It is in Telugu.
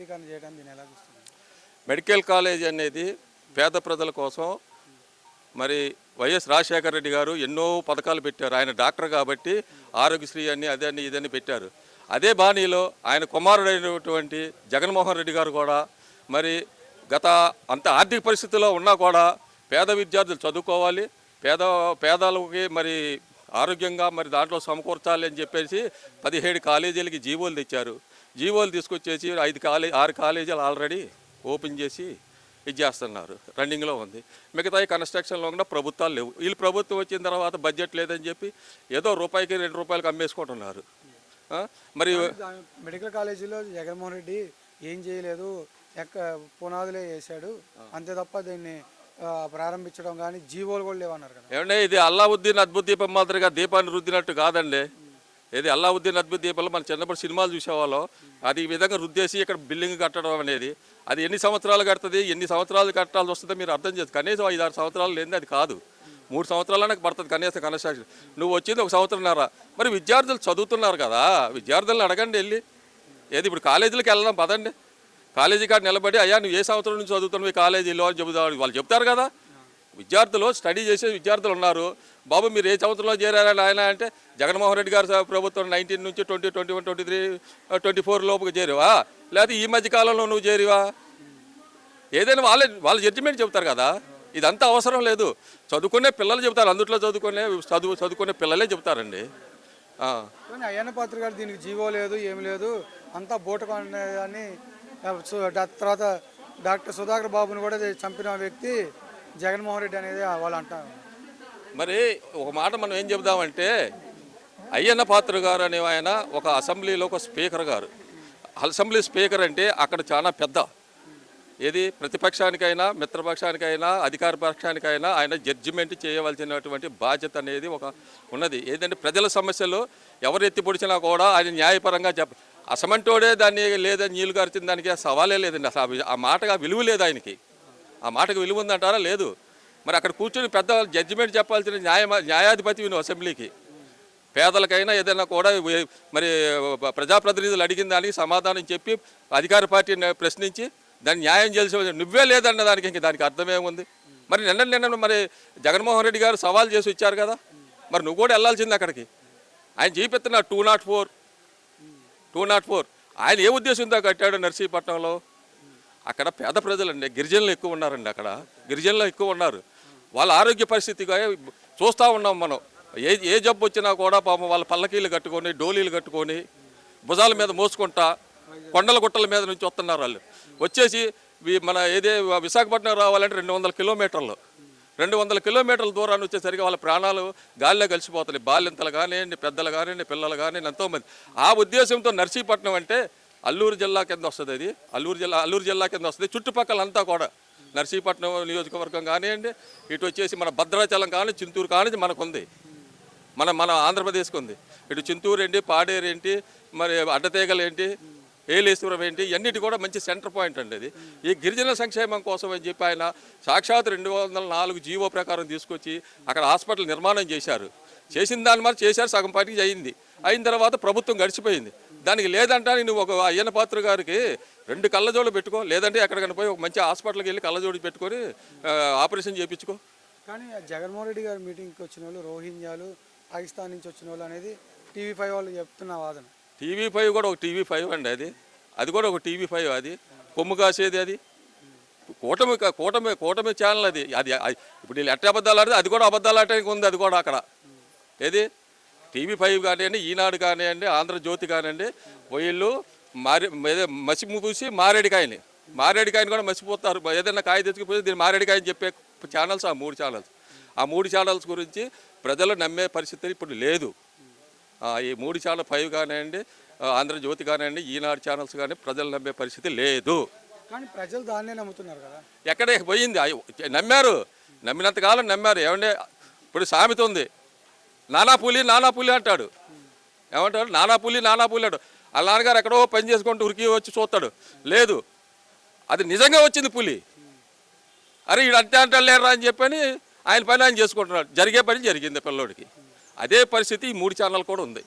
ప్రైవేటీకరణ చేయడం దీన్ని ఎలా చూస్తుంది మెడికల్ కాలేజ్ అనేది పేద ప్రజల కోసం మరి వైఎస్ రాజశేఖర రెడ్డి గారు ఎన్నో పథకాలు పెట్టారు. ఆయన డాక్టర్ కాబట్టి ఆరోగ్యశ్రీ అని అదని ఇదని పెట్టారు. అదే బాణీలో ఆయన కుమారుడైనటువంటి జగన్మోహన్ రెడ్డి గారు కూడా మరి గత అంత ఆర్థిక పరిస్థితుల్లో ఉన్నా కూడా పేద విద్యార్థులు చదువుకోవాలి. పేద పేదలకి మరి ఆరోగ్యంగా మరి దాంట్లో సమకూర్చాలి అని చెప్పేసి పదిహేడు కాలేజీలకి జీవోలు తెచ్చారు. జీవోలు తీసుకొచ్చేసి ఐదు కాలేజ్ ఆరు కాలేజీలు ఆల్రెడీ ఓపెన్ చేసి ఇది చేస్తున్నారు. రన్నింగ్లో ఉంది. మిగతా కన్స్ట్రక్షన్లో కూడా ప్రభుత్వాలు లేవు. వీళ్ళు ప్రభుత్వం వచ్చిన తర్వాత బడ్జెట్ లేదని చెప్పి ఏదో రూపాయికి రెండు రూపాయలకి అమ్మేసుకుంటున్నారు? మరి మెడికల్ కాలేజీలో జగన్మోహన్ రెడ్డి ఏం చేయలేదు ఎక్క పునాదులే వేశాడు. అంతే తప్ప దీన్ని ప్రారంభించడం కానీ జీవోలు కూడా లేవన్నారు కదా. ఏమంటే ఇది అల్లావుద్దీన్ అద్భుత దీపం మాదిరిగా దీపాన్ని రుద్దినట్టు కాదండి. ఏది అల్లావుద్దీన్ అద్భుత దీపంలో మన చిన్నప్పుడు సినిమాలు చూసేవాళ్ళం. అది ఈ విధంగా రుద్దేసి ఇక్కడ బిల్డింగ్ కట్టడం అనేది. అది ఎన్ని సంవత్సరాలు కడుతుంది ఎన్ని సంవత్సరాలు కట్టాల్సి వస్తుందో మీరు అర్థం చేస్తారు కనీసం ఐదు ఆరు సంవత్సరాలు లేనిది అది కాదు. మూడు సంవత్సరాలనే పడుతుంది కనీసం కన్స్ట్రక్షన్. నువ్వు వచ్చింది ఒక సంవత్సరంన్నర. మరి విద్యార్థులు చదువుతున్నారు కదా విద్యార్థులను అడగండి వెళ్ళి. ఏది ఇప్పుడు కాలేజీలకు వెళ్ళడం పదండి. కాలేజీ కాడ నిలబడి అయ్యా నువ్వు ఏ సంవత్సరం నుంచి చదువుతున్నావు ఈ కాలేజీలో? అని చెబుతావు వాళ్ళు చెప్తారు కదా. విద్యార్థులు స్టడీ చేసే విద్యార్థులు ఉన్నారు. బాబు మీరు ఏ సంవత్సరంలో చేరారని ఆయన అంటే జగన్మోహన్ రెడ్డి గారు ప్రభుత్వం నైన్టీన్ నుంచి twenty twenty one twenty three twenty four లోపుకి చేరివా? లేకపోతే ఈ మధ్య కాలంలో నువ్వు చేరివా? ఏదైనా వాళ్ళే వాళ్ళ జడ్జిమెంట్ చెబుతారు కదా. ఇదంతా అవసరం లేదు. చదువుకునే పిల్లలు చెబుతారు. అందుట్లో చదువుకునే చదువు చదువుకునే పిల్లలే చెబుతారండి. కానీ అయ్యన్న పాత్ర గారు దీనికి జీవో లేదు ఏమి లేదు. అంతా బూటకం అని తర్వాత డాక్టర్ సుధాకర్ బాబుని కూడా చంపిన వ్యక్తి జగన్మోహన్ రెడ్డి అనేది వాళ్ళు అంటారు. మరి ఒక మాట మనం ఏం చెబుదామంటే అయ్యన్న పాత్ర గారు అనే ఆయన ఒక అసెంబ్లీలో ఒక స్పీకర్ గారు. అసెంబ్లీ స్పీకర్ అంటే అక్కడ చాలా పెద్ద. ఏది ప్రతిపక్షానికైనా మిత్రపక్షానికైనా అధికార పక్షానికైనా ఆయన జడ్జిమెంట్ చేయవలసినటువంటి బాధ్యత అనేది ఒక ఉన్నది. ఏదంటే ప్రజల సమస్యలు ఎవరు ఎత్తి పొడిచినా కూడా ఆయన న్యాయపరంగా చెప్ప అసమంటోడే దాన్ని లేదని నీళ్ళు గారిచిన దానికి సవాలే లేదండి. అసలు ఆ ఆ మాటగా విలువ లేదు ఆయనకి. ఆ మాటకు విలువ ఉందంటారా? లేదు. మరి అక్కడ కూర్చొని పెద్ద జడ్జిమెంట్ చెప్పాల్సిన న్యాయ న్యాయాధిపతి నువ్వు అసెంబ్లీకి. పేదలకైనా ఏదైనా కూడా మరి ప్రజాప్రతినిధులు అడిగిన దానికి సమాధానం చెప్పి అధికార పార్టీని ప్రశ్నించి దాన్ని న్యాయం చేసి నువ్వే లేదన్న దానికి ఇంక దానికి అర్థమేముంది? మరి నిన్న నిన్న మరి జగన్మోహన్ రెడ్డి గారు సవాల్ చేసి వచ్చారు కదా. మరి నువ్వు కూడా వెళ్ళాల్సింది అక్కడికి. ఆయన చూపిస్తున్న two not four two not four ఆయన ఏ ఉద్దేశంతో కట్టాడు నర్సీపట్నంలో? అక్కడ పేద ప్రజలండి. గిరిజనులు ఎక్కువ ఉన్నారండి అక్కడ. గిరిజనులు ఎక్కువ ఉన్నారు. వాళ్ళ ఆరోగ్య పరిస్థితిగా చూస్తూ ఉన్నాం మనం. ఏ ఏ జబ్బు వచ్చినా కూడా పాపం వాళ్ళ పల్లకీలు కట్టుకొని డోలీలు కట్టుకొని భుజాల మీద మోసుకుంటా కొండల గుట్టల మీద నుంచి వస్తున్నారు వాళ్ళు. వచ్చేసి మన ఏదే విశాఖపట్నం రావాలంటే రెండు వందల కిలోమీటర్లు. రెండు వందల కిలోమీటర్ల దూరాన్ని వచ్చేసరికి వాళ్ళ ప్రాణాలు గాలిలో కలిసిపోతున్నాయి. బాల్యంతలు కానివ్వండి పెద్దలు కానివ్వండి పిల్లలు కానివ్వండి ఎంతోమంది. ఆ ఉద్దేశంతో నర్సీపట్నం అంటే అల్లూరు జిల్లా కింద వస్తుంది అది. అల్లూరు జిల్లా అల్లూరు జిల్లా కింద వస్తుంది. చుట్టుపక్కల అంతా కూడా నర్సీపట్నం నియోజకవర్గం కానివ్వండి ఇటు వచ్చేసి మన భద్రాచలం కానీ చింతూరు కానీ మనకు ఉంది మన మన ఆంధ్రప్రదేశ్కి ఉంది ఇటు చింతూరు ఏంటి పాడేరు ఏంటి మరి అడ్డతీగలు ఏంటి ఏలేశ్వరం ఏంటి ఇవన్నిటి కూడా మంచి సెంటర్ పాయింట్ అండి అది. ఈ గిరిజన సంక్షేమం కోసం అని చెప్పి ఆయన సాక్షాత్ రెండు వందల నాలుగు జీవో ప్రకారం తీసుకొచ్చి అక్కడ హాస్పిటల్ నిర్మాణం చేశారు. చేసిన దాని మరి చేశారు సగం పాటికి అయింది. అయిన తర్వాత ప్రభుత్వం గడిచిపోయింది. దానికి లేదంటానికి నువ్వు ఒక అయ్యన్న పాత్ర గారికి రెండు కళ్ళజోడు పెట్టుకో లేదంటే ఎక్కడికైనా పోయి ఒక మంచి హాస్పిటల్కి వెళ్ళి కళ్ళజోడు పెట్టుకొని ఆపరేషన్ చేయించుకో కానీ జగన్మోహన్ రెడ్డి గారి మీటింగ్కి వచ్చిన వాళ్ళు రోహింగ్యాలు పాకిస్తాన్ నుంచి వచ్చిన వాళ్ళు అనేది టీవీ ఫైవ్ వాళ్ళు చెప్తున్న వాదన. టీవీ ఫైవ్ కూడా ఒక టీవీ ఫైవ్ అండి అది. అది కూడా ఒక టీవీ ఫైవ్ అది. కొమ్ము కాసేది అది. కూటమి కూటమి కూటమి ఛానల్ అది. అది అది- ఇప్పుడు వీళ్ళు ఎట్ట అబద్ధాలు ఆడితే అది కూడా అబద్ధాలు ఆడటానికి ఉంది అది కూడా అక్కడ. ఏది? టీవీ ఫైవ్ కానివ్వండి ఈనాడు కానివ్వండి ఆంధ్రజ్యోతి కానివ్వండి వీళ్ళు మారి మసి పూసి మారేడికాయని. మారేడికాయని కూడా మసిపోతారు. ఏదైనా కాయ తెచ్చుకుపోయి దీన్ని మారేడికాయని చెప్పే ఛానల్స్ ఆ మూడు ఛానల్స్ ఆ మూడు ఛానల్స్ గురించి ప్రజలు నమ్మే పరిస్థితి ఇప్పుడు లేదు. ఈ మూడు ఛానల్ ఫైవ్ కానివ్వండి ఆంధ్రజ్యోతి కానివ్వండి ఈనాడు ఛానల్స్ కానీ ప్రజలు నమ్మే పరిస్థితి లేదు. కానీ ప్రజలు దాన్నే నమ్ముతున్నారు కదా? ఎక్కడే పోయింది. నమ్మారు. నమ్మినంతకాలం నమ్మారు. ఏమంటే ఇప్పుడు సామెత ఉంది. నానా పులి నానా పులి అంటాడు. ఏమంటాడు? నానా పులి నానా పులి అంటాడు. వాళ్ళ నాన్నగారు ఎక్కడో పని చేసుకుంటూ ఉరికి వచ్చి చూస్తాడు. లేదు అది నిజంగా వచ్చింది పులి. అరే ఈడు అంతే అంటాడు లేరా అని చెప్పని ఆయన పని ఆయన చేసుకుంటున్నాడు. జరిగే పని జరిగింది పిల్లోడికి. అదే పరిస్థితి ఈ మూడు ఛానల్ కూడా ఉంది.